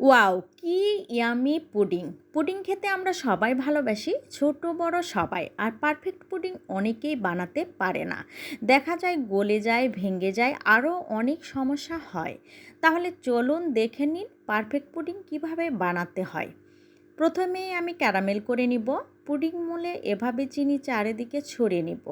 Wow, কি yummy pudding. Pudding খেতে আমরা সবাই ভালোবাসি, ছোট, বড় সবাই, আর পারফেক্ট পুডিং অনেকেই বানাতে পারে না। দেখা যায় গলে যায়, ভেঙে যায়, আরও অনেক সমস্যা হয়। তাহলে চলুন দেখে নিন পারফেক্ট পুডিং কীভাবে বানাতে হয়। প্রথমেই আমি ক্যারামেল করে নিব, পুডিং মূলে এভাবে চিনি চারিদিকে ছড়িয়ে নিব।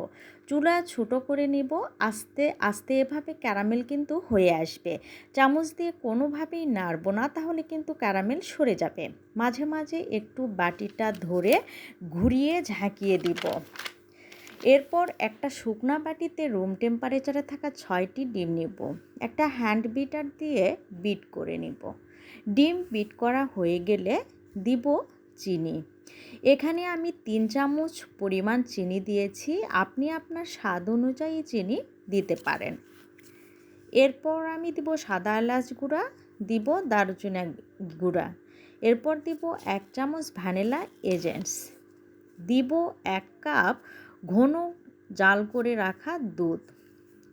চুলা ছোটো করে নিব, আস্তে আস্তে এভাবে ক্যারামেল কিন্তু হয়ে আসবে। চামচ দিয়ে কোনোভাবেই নাড়বো না, তাহলে কিন্তু ক্যারামেল সরে যাবে। মাঝে মাঝে একটু বাটিটা ধরে ঘুরিয়ে ঝাঁকিয়ে দিব। এরপর একটা শুকনা বাটিতে রুম টেম্পারেচারে থাকা ছয়টি ডিম নিব। একটা হ্যান্ড বিটার দিয়ে বিট করে নিব। ডিম বিট করা হয়ে গেলে দিব চিনি। এখানে আমি তিন চামচ পরিমাণ চিনি দিয়েছি। আপনি আপনার স্বাদ অনুযায়ী চিনি দিতে পারেন। এরপর আমি দিব সাদা এলাচ গুঁড়া, দিব দারুচিনি গুঁড়া। এরপর দিব এক চামচ ভ্যানিলা এজেন্টস। দিব এক কাপ ঘন জাল করে রাখা দুধ।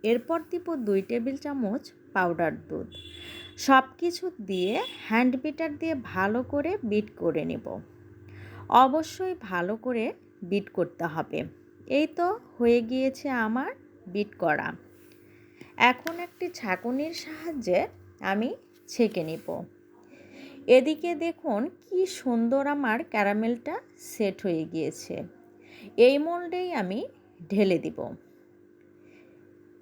এরপর দিব দুই টেবিল চামচ পাউডার দুধ। সব কিছু দিয়ে হ্যান্ড বিটার দিয়ে ভালো করে বিট করে নেব। অবশ্যই ভালো করে বিট করতে হবে। এই তো হয়ে গিয়েছে আমার বিট করা। এখন একটি ছাঁকুনির সাহায্যে আমি ছেঁকে নিব। এদিকে দেখুন কি সুন্দর আমার ক্যারামেলটা সেট হয়ে গিয়েছে। এই মোল্ডেই আমি ঢেলে দিব।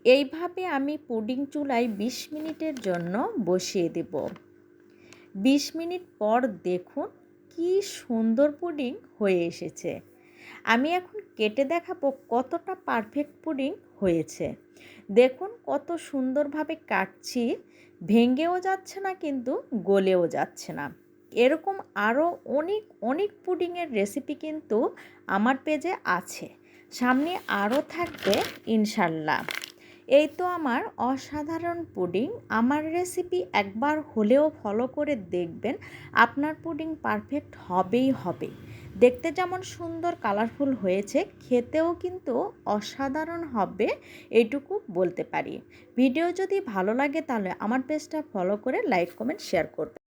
এইভাবে আমি পুডিং চুলায় ২০ মিনিটের জন্য বসিয়ে দেব। ২০ মিনিট পর দেখুন কি সুন্দর পুডিং হয়ে এসেছে। আমি এখন কেটে দেখাবো কতটা পারফেক্ট পুডিং হয়েছে। দেখুন কত সুন্দরভাবে কাটছি, ভেঙেও যাচ্ছে না কিন্তু গলেও যাচ্ছে না। এরকম আরও অনেক অনেক পুডিংয়ের রেসিপি কিন্তু আমার পেজে আছে। সামনে আরও থাকবে ইনশাল্লাহ। এই তো আমার অসাধারণ পুডিং। আমার রেসিপি একবার হলেও ফলো করে দেখবেন। আপনার পুডিং পারফেক্ট হবেই হবে। দেখতে যেমন সুন্দর কালারফুল হয়েছে, খেতেও কিন্তু অসাধারণ হবে এইটুকু বলতে পারি। ভিডিও যদি ভালো লাগে তাহলে আমার পেজটা ফলো করে লাইক কমেন্ট শেয়ার করবেন।